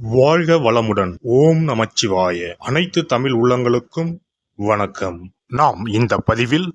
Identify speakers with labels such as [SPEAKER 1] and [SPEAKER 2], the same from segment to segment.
[SPEAKER 1] வாழ்க வளமுடன். ஓம் நமச்சிவாய. அனைத்து தமிழ் உள்ளங்களுக்கும் வணக்கம். நாம் இந்த பதிவில்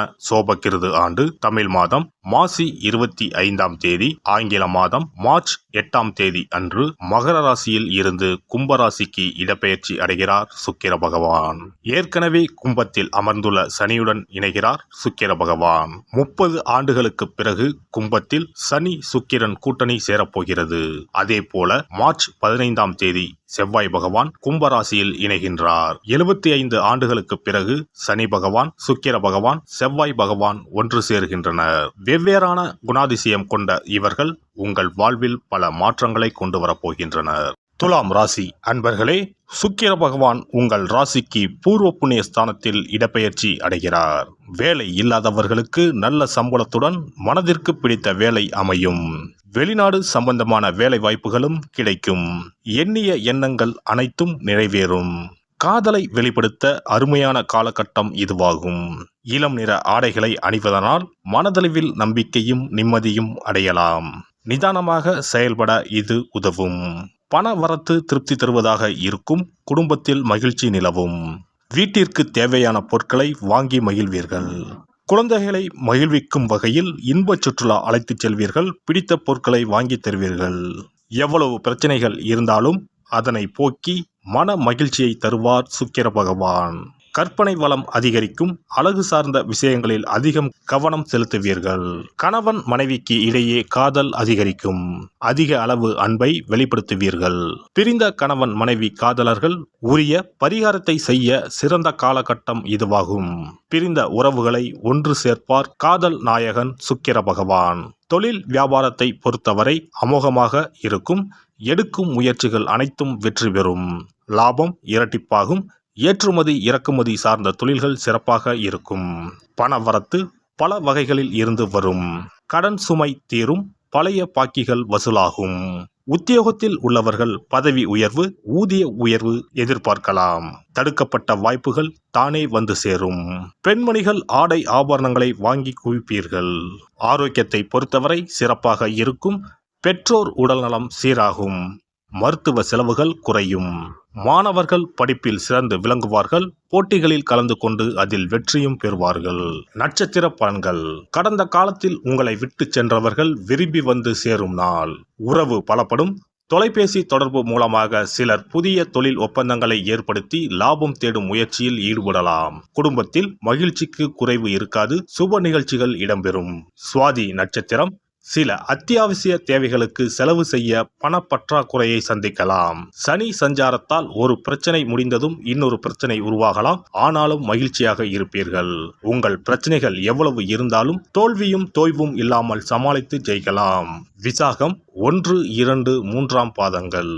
[SPEAKER 1] சோபக்கிருது ஆண்டு தமிழ் மாதம் மாசி இருபத்தி ஐந்தாம் தேதி ஆங்கில மாதம் மார்ச் எட்டாம் தேதி அன்று மகர ராசியில் இருந்து கும்பராசிக்கு இடப்பெயர்ச்சி அடைகிறார் சுக்கிர பகவான். ஏற்கனவே கும்பத்தில் அமர்ந்துள்ள சனியுடன் இணைகிறார் சுக்கிர பகவான். முப்பது ஆண்டுகளுக்கு பிறகு கும்பத்தில் சனி சுக்கிரன் கூட்டணி சேரப்போகிறது. அதே போல மார்ச் பதினைந்தாம் தேதி செவ்வாய் பகவான் கும்பராசியில் இணைகின்றார். எழுபத்தி ஐந்து ஆண்டுகளுக்கு பிறகு சனி பகவான் சுக்கிர பகவான் செவ்வாய் பகவான் ஒன்று சேர்கின்றனர். வெவ்வேறான குணாதிசயம் கொண்ட இவர்கள் உங்கள் வாழ்வில் பல மாற்றங்களை கொண்டு வரப்போகின்றனர் துலாம் ராசி அன்பர்களே சுக்கிர பகவான் உங்கள் ராசிக்கு பூர்வ புண்ணிய ஸ்தானத்தில் இடப்பெயர்ச்சி அடைகிறார். வேலை இல்லாதவர்களுக்கு நல்ல சம்பளத்துடன் மனதிற்கு பிடித்த வேலை அமையும். வெளிநாடு சம்பந்தமான வேலை வாய்ப்புகளும் கிடைக்கும். எண்ணிய எண்ணங்கள் அனைத்தும் நிறைவேறும். காதலை வெளிப்படுத்த அருமையான காலகட்டம் இதுவாகும். இளம் நிற ஆடைகளை அணிவதனால் மனதளவில் நம்பிக்கையும் நிம்மதியும் அடையலாம். நிதானமாக செயல்பட இது உதவும். பண வரத்து திருப்தி தருவதாக இருக்கும். குடும்பத்தில் மகிழ்ச்சி நிலவும். வீட்டிற்கு தேவையான பொருட்களை வாங்கி மகிழ்வீர்கள். குழந்தைகளை மகிழ்விக்கும் வகையில் இன்பச் சுற்றுலா அழைத்துச் செல்வீர்கள் பிடித்த பொருட்களை வாங்கித் தருவீர்கள். எவ்வளவு பிரச்சனைகள் இருந்தாலும் அதனை போக்கி மன மகிழ்ச்சியை தருவார் சுக்கிர பகவான். கற்பனை வளம் அதிகரிக்கும் அழகு சார்ந்த விஷயங்களில் அதிகம் கவனம் செலுத்துவீர்கள். கணவன் மனைவிக்கு இடையே காதல் அதிகரிக்கும் அதிக அளவு அன்பை வெளிப்படுத்துவீர்கள். பிரிந்த கணவன் மனைவி காதலர்கள் உரிய பரிகாரத்தை செய்ய சிறந்த காலகட்டம் இதுவாகும். பிரிந்த உறவுகளை ஒன்று சேர்ப்பார் காதல் நாயகன் சுக்கிர பகவான். தொழில் வியாபாரத்தை பொறுத்தவரை அமோகமாக இருக்கும் எடுக்கும் முயற்சிகள் அனைத்தும் வெற்றி பெறும். லாபம் இரட்டிப்பாகும் ஏற்றுமதி இறக்குமதி சார்ந்த தொழில்கள் சிறப்பாக இருக்கும். பண வரத்து பல வகைகளில் இருந்து வரும். கடன் சுமை தீரும் பழைய பாக்கிகள் வசூலாகும். உத்தியோகத்தில் உள்ளவர்கள் பதவி உயர்வு ஊதிய உயர்வு எதிர்பார்க்கலாம். தடுக்கப்பட்ட வாய்ப்புகள் தானே வந்து சேரும். பெண்மணிகள் ஆடை ஆபரணங்களை வாங்கி குவிப்பீர்கள். ஆரோக்கியத்தை பொறுத்தவரை சிறப்பாக இருக்கும். பெற்றோர் உடல்நலம் சீராகும். மருத்துவ செலவுகள் குறையும். மாணவர்கள் படிப்பில் சிறந்து விளங்குவார்கள் போட்டிகளில் கலந்து கொண்டு அதில் வெற்றியும் பெறுவார்கள். நட்சத்திர பலன்கள். கடந்த காலத்தில் உங்களை விட்டு சென்றவர்கள் விரும்பி வந்து சேரும் நாள். உறவு பலப்படும். தொலைபேசி தொடர்பு மூலமாக சிலர் புதிய தொழில் ஒப்பந்தங்களை ஏற்படுத்தி லாபம் தேடும் முயற்சியில் ஈடுபடலாம். குடும்பத்தில் மகிழ்ச்சிக்கு குறைவு இருக்காது. சுப நிகழ்ச்சிகள் இடம்பெறும். சுவாதி நட்சத்திரம். சில அத்தியாவசிய தேவைகளுக்கு செலவு செய்ய பணப்பற்றாக்குறையை சந்திக்கலாம். சனி சஞ்சாரத்தால் ஒரு பிரச்சனை முடிந்ததும் இன்னொரு பிரச்சனை உருவாகலாம். ஆனாலும் மகிழ்ச்சியாக இருப்பீர்கள். உங்கள் பிரச்சனைகள் எவ்வளவு இருந்தாலும் தோல்வியும் தோய்வும் இல்லாமல் சமாளித்து ஜெயிக்கலாம். விசாகம் ஒன்று இரண்டு மூன்றாம் பாதங்கள்.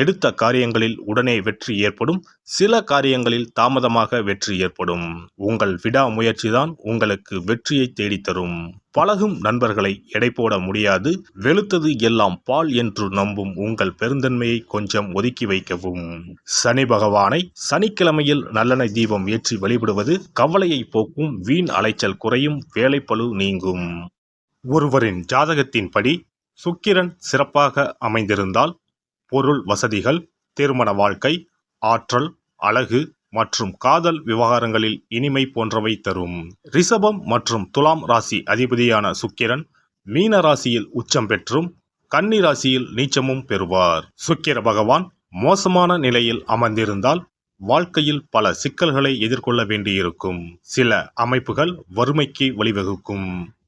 [SPEAKER 1] எடுத்த காரியங்களில் உடனே வெற்றி ஏற்படும் சில காரியங்களில் தாமதமாக வெற்றி ஏற்படும். உங்கள் விடாமுயற்சிதான் உங்களுக்கு வெற்றியை தேடித்தரும். பழகும் நண்பர்களை எடை போட முடியாது வெளுத்தது எல்லாம் பால் என்று நம்பும் உங்கள் பெருந்தன்மையை கொஞ்சம் ஒதுக்கி வைக்கவும். சனி பகவானை சனிக்கிழமையில் நல்லெண்ணெய் தீபம் ஏற்றி வழிபடுவது கவலையை போக்கும் வீண் அலைச்சல் குறையும் வேலைப்பழு நீங்கும். ஒருவரின் ஜாதகத்தின்படி சுக்கிரன் சிறப்பாக அமைந்திருந்தால் பொருள் வசதிகள் திருமண வாழ்க்கை ஆற்றல் அழகு மற்றும் காதல் விவகாரங்களில் இனிமை போன்றவை தரும். ரிஷபம் மற்றும் துலாம் ராசி அதிபதியான சுக்கிரன் மீன ராசியில் உச்சம் பெற்றும் கன்னி ராசியில் நீச்சமும் பெறுவார். சுக்கிர பகவான் மோசமான நிலையில் அமர்ந்திருந்தால் வாழ்க்கையில் பல சிக்கல்களை எதிர்கொள்ள வேண்டியிருக்கும். சில அமைப்புகள் வறுமைக்கு வழிவகுக்கும்.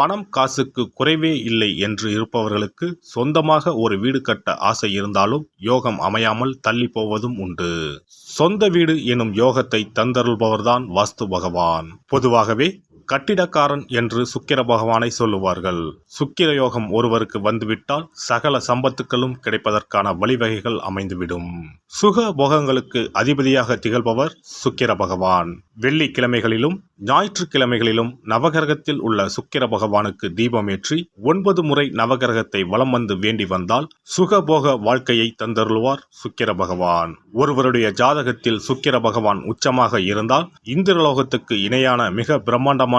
[SPEAKER 1] பணம் காசுக்கு குறைவே இல்லை என்று இருப்பவர்களுக்கு சொந்தமாக ஒரு வீடு கட்ட ஆசை இருந்தாலும் யோகம் அமையாமல் தள்ளி போவதும் உண்டு. சொந்த வீடு எனும் யோகத்தை தந்தருள்பவர்தான் வாஸ்து பகவான். பொதுவாகவே கட்டிடக்காரன் என்று சுக்கிர பகவானை சொல்லுவார்கள். சுக்கிர யோகம் ஒருவருக்கு வந்துவிட்டால் சகல சம்பத்துக்களும் கிடைப்பதற்கான வழிவகைகள் அமைந்துவிடும். சுக போகங்களுக்கு அதிபதியாக திகழ்பவர் சுக்கிர பகவான். வெள்ளிக்கிழமைகளிலும் ஞாயிற்றுக்கிழமைகளிலும் நவகிரகத்தில் உள்ள சுக்கிர பகவானுக்கு தீபமேற்றி ஒன்பது முறை நவகிரகத்தை வலம் வந்து வேண்டி வந்தால் சுகபோக வாழ்க்கையை தந்தருள்வார் சுக்கிர பகவான். ஒருவருடைய ஜாதகத்தில் சுக்கிர பகவான் உச்சமாக இருந்தால் இந்திரலோகத்துக்கு இணையான மிக பிரம்மாண்டமான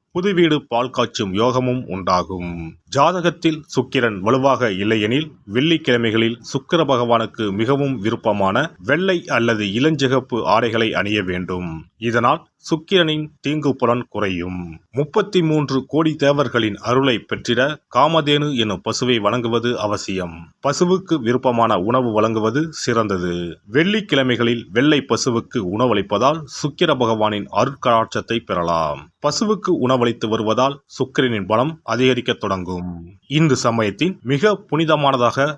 [SPEAKER 1] புது வீடு பால் காய்ச்சும் யோகமும் உண்டாகும். ஜாதகத்தில் சுக்கிரன் வலுவாக இல்லையெனில் வெள்ளிக்கிழமைகளில் சுக்கிர பகவானுக்கு மிகவும் விருப்பமான வெள்ளை அல்லது இளஞ்சிகப்பு ஆடைகளை அணிய வேண்டும். இதனால் சுக்கிரனின் தீங்கு புலன் குறையும். முப்பத்தி மூன்று கோடி தேவர்களின் அருளை பெற்றிட காமதேனு எனும் பசுவை வழங்குவது அவசியம். பசுவுக்கு விருப்பமான உணவு வழங்குவது சிறந்தது. வெள்ளிக்கிழமைகளில் வெள்ளை பசுவுக்கு உணவளிப்பதால் சுக்கிர பகவானின் அருட்கடாட்சத்தை பெறலாம். பசுவுக்கு உணவளித்து வருவதால் சுக்கிரனின் பலம் அதிகரிக்கத் தொடங்கும். இந்து சமயத்தின் மிக புனிதமானதாக